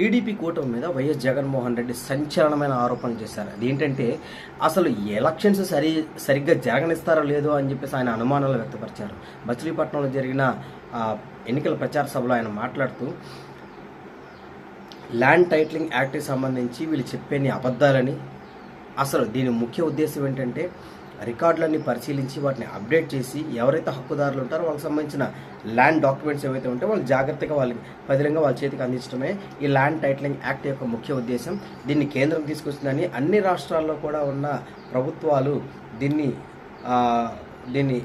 TDP కూటమి మీద YS Jaganmohan Reddy సంచలనమైన ఆరోపణలు చేశారు. అదేంటంటే అసలు ఎలక్షన్స్ సరి సరిగ్గా జరగనిస్తారో లేదో అని చెప్పేసి ఆయన అనుమానాలు వ్యక్తపరిచారు. మచిలీపట్నంలో జరిగిన ఎన్నికల ప్రచార సభలో ఆయన మాట్లాడుతూ ల్యాండ్ టైటిలింగ్ యాక్ట్కి సంబంధించి వీళ్ళు చెప్పేని అబద్ధాలని అసలు దీని ముఖ్య ఉద్దేశం ఏంటంటే రికార్డులన్నీ పరిశీలించి వాటిని అప్డేట్ చేసి ఎవరైతే హక్కుదారులు ఉంటారో వాళ్ళకి సంబంధించిన ల్యాండ్ డాక్యుమెంట్స్ ఏవైతే ఉంటే వాళ్ళు జాగ్రత్తగా వాళ్ళకి పదిలంగా వాళ్ళ చేతికి అందించడమే ఈ ల్యాండ్ టైటిలింగ్ యాక్ట్ యొక్క ముఖ్య ఉద్దేశం. దీన్ని కేంద్రం తీసుకొస్తుందని అన్ని రాష్ట్రాల్లో కూడా ఉన్న ప్రభుత్వాలు దీన్ని దీన్ని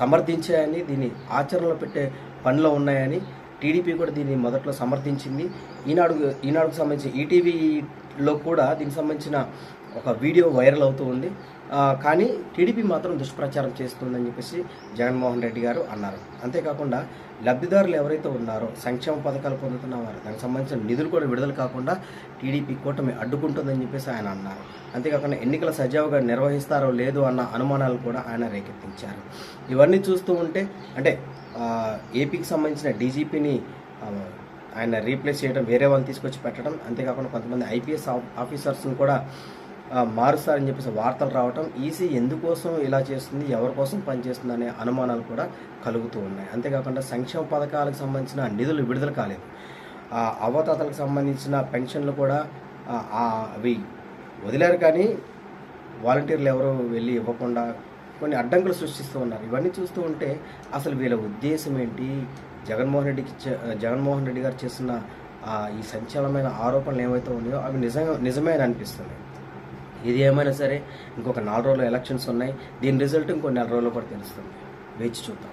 సమర్థించాయని దీన్ని ఆచరణలో పెట్టే పనిలో ఉన్నాయని టీడీపీ కూడా దీన్ని మొదట్లో సమర్థించింది. ఈనాడు ఈనాడుకు సంబంధించి ఈటీవీలో కూడా దీనికి సంబంధించిన ఒక వీడియో వైరల్ అవుతూ ఉంది. కానీ టీడీపీ మాత్రం దుష్ప్రచారం చేస్తుందని చెప్పేసి జగన్మోహన్ రెడ్డి గారు అన్నారు. అంతేకాకుండా లబ్ధిదారులు ఎవరైతే ఉన్నారో సంక్షేమ పథకాలు పొందుతున్న వారు దానికి సంబంధించిన నిధులు కూడా విడుదల కాకుండా టీడీపీ కూటమి అడ్డుకుంటుందని చెప్పేసి ఆయన అన్నారు. అంతేకాకుండా ఎన్నికల సజావుగా నిర్వహిస్తారో లేదో అన్న అనుమానాలు కూడా ఆయన రేకెత్తించారు. ఇవన్నీ చూస్తూ ఉంటే అంటే ఏపీకి సంబంధించిన డీజీపీని ఆయన రీప్లేస్ చేయడం వేరే వాళ్ళు తీసుకొచ్చి పెట్టడం అంతేకాకుండా కొంతమంది ఐపీఎస్ ఆఫీసర్స్ని కూడా మారుస్తారని చెప్పేసి వార్తలు రావటం ఈసీ ఎందుకోసం ఇలా చేస్తుంది ఎవరి కోసం పనిచేస్తుంది అనే అనుమానాలు కూడా కలుగుతూ ఉన్నాయి. అంతేకాకుండా సంక్షేమ పథకాలకు సంబంధించిన నిధులు విడుదల కాలేదు. ఆ, అవతాతలకు సంబంధించిన పెన్షన్లు కూడా అవి వదిలేరు కానీ వాలంటీర్లు ఎవరు వెళ్ళి ఇవ్వకుండా కొన్ని అడ్డంకులు సృష్టిస్తూ ఉన్నారు. ఇవన్నీ చూస్తూ ఉంటే అసలు వీళ్ళ ఉద్దేశం ఏంటి? జగన్మోహన్ రెడ్డికి జగన్మోహన్ రెడ్డి గారు చేస్తున్న ఈ సంచలనమైన ఆరోపణలు ఏవైతే ఉన్నాయో అవి నిజంగా నిజమే అని అనిపిస్తుంది ఇది ఏమైనా సరే ఇంకొక నాలుగు రోజులు ఎలక్షన్స్ ఉన్నాయి. దీని రిజల్ట్ ఇంకో నెల రోజులు కూడా తెలుస్తుంది. వేచి చూద్దాం.